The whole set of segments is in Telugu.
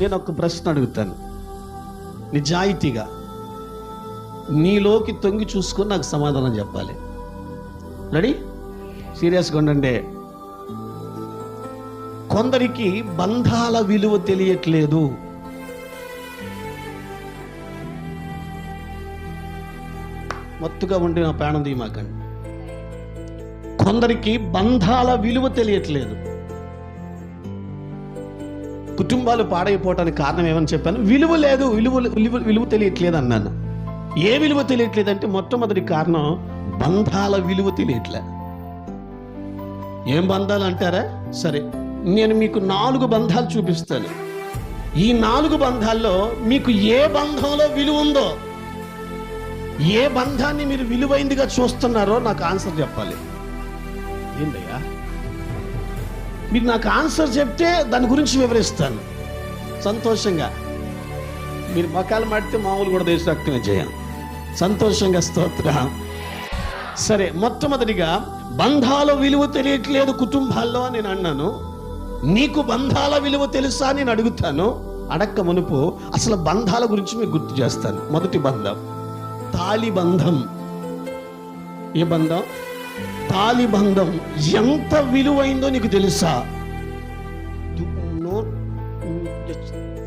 నేను ఒక ప్రశ్న అడుగుతాను. నిజాయితీగా నీలోకి తొంగి చూసుకొని నాకు సమాధానం చెప్పాలి. రెడీ? సీరియస్గా ఉండండి. కొందరికి బంధాల విలువ తెలియట్లేదు. మత్తుగా ఉండి నా ప్రాణం తీయమాకండి. కొందరికి బంధాల విలువ తెలియట్లేదు. కుటుంబాలు పాడైపోవటానికి కారణం ఏమని చెప్పాను? విలువ లేదు విలువ విలువ విలువ తెలియట్లేదు అన్నాను. ఏ విలువ తెలియట్లేదు అంటే మొట్టమొదటి కారణం బంధాల విలువ తెలియట్లే. ఏం బంధాలు అంటారా? సరే నేను మీకు నాలుగు బంధాలు చూపిస్తాను. ఈ నాలుగు బంధాల్లో మీకు ఏ బంధంలో విలువ ఉందో ఏ బంధాన్ని మీరు విలువైందిగా చూస్తున్నారో నాకు ఆన్సర్ చెప్పాలి. ఏంటయ్యా మీరు నాకు ఆన్సర్ చెప్తే దాని గురించి వివరిస్తాను. సంతోషంగా. మీరు మకాలు మాడితే మామూలు కూడా దేశరక్తమే చేయాలి సంతోషంగా స్తోత్ర. సరే మొట్టమొదటిగా బంధాల విలువ తెలియట్లేదు కుటుంబాల్లో నేను అన్నాను. నీకు బంధాల విలువ తెలుసా నేను అడుగుతాను. అడక్క మునుపు అసలు బంధాల గురించి మీకు గుర్తు చేస్తాను. మొదటి బంధం. తాలి బంధం. ఏ బంధం? తాలి బంధం ఎంత విలువైందో నీకు తెలుసా?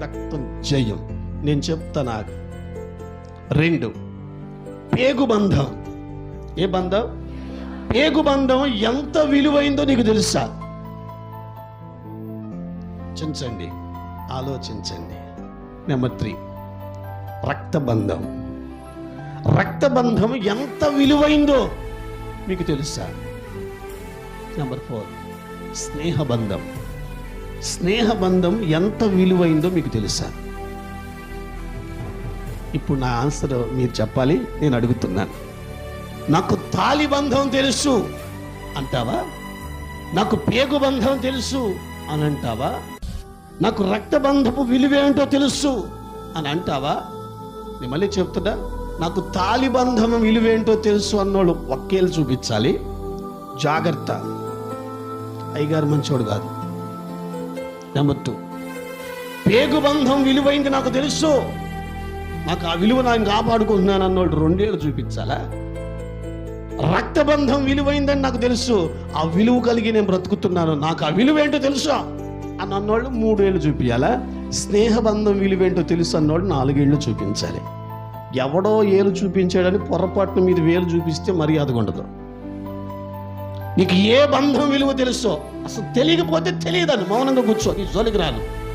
రక్తం జయం. నేను చెప్తా నాకు. రెండు. పేగు బంధం. ఏ బంధం? పేగు బంధం ఎంత విలువైందో నీకు తెలుసా? చించండి ఆలోచించండి. Number three. రక్తబంధం. రక్తబంధం ఎంత విలువైందో మీకు తెలుసా? Number four స్నేహబంధం. స్నేహబంధం ఎంత విలువైందో మీకు తెలుసా? ఇప్పుడు నా ఆన్సర్ మీరు చెప్పాలి నేను అడుగుతున్నాను. నాకు తాలిబంధం తెలుసు అంటావా? నాకు పేగు బంధం తెలుసు అని అంటావా? నాకు రక్తబంధపు విలువేంటో తెలుసు అని అంటావా? నేను మళ్ళీ చెప్తున్నా. నాకు తాలిబంధం విలువేంటో తెలుసు అన్నోడు ఒక్కేళ్ళు చూపించాలి. జాగ్రత్త. అయ్యగారు మంచోడు కాదు. Number two. పేగుబంధం విలువైంది నాకు తెలుసు. నాకు ఆ విలువ నేను కాపాడుకుంటున్నాను అన్నోడు రెండేళ్ళు చూపించాలా? రక్తబంధం విలువైందని నాకు తెలుసు. ఆ విలువ కలిగి నేను బ్రతుకుతున్నాను. నాకు ఆ విలువ ఏంటో తెలుసా? అని అన్నోళ్ళు మూడేళ్ళు చూపించాలా? స్నేహబంధం విలువేంటో తెలుసు అన్నోళ్ళు నాలుగేళ్ళు చూపించాలి. ఎవడో ఏలు చూపించాడని పొరపాటున మీద వేలు చూపిస్తే మర్యాదగా ఉండదు. నీకు ఏ బంధం విలువ తెలుసో అసలు తెలియకపోతే తెలియదని మౌనంగా కూర్చో నీ జోలికి రాను.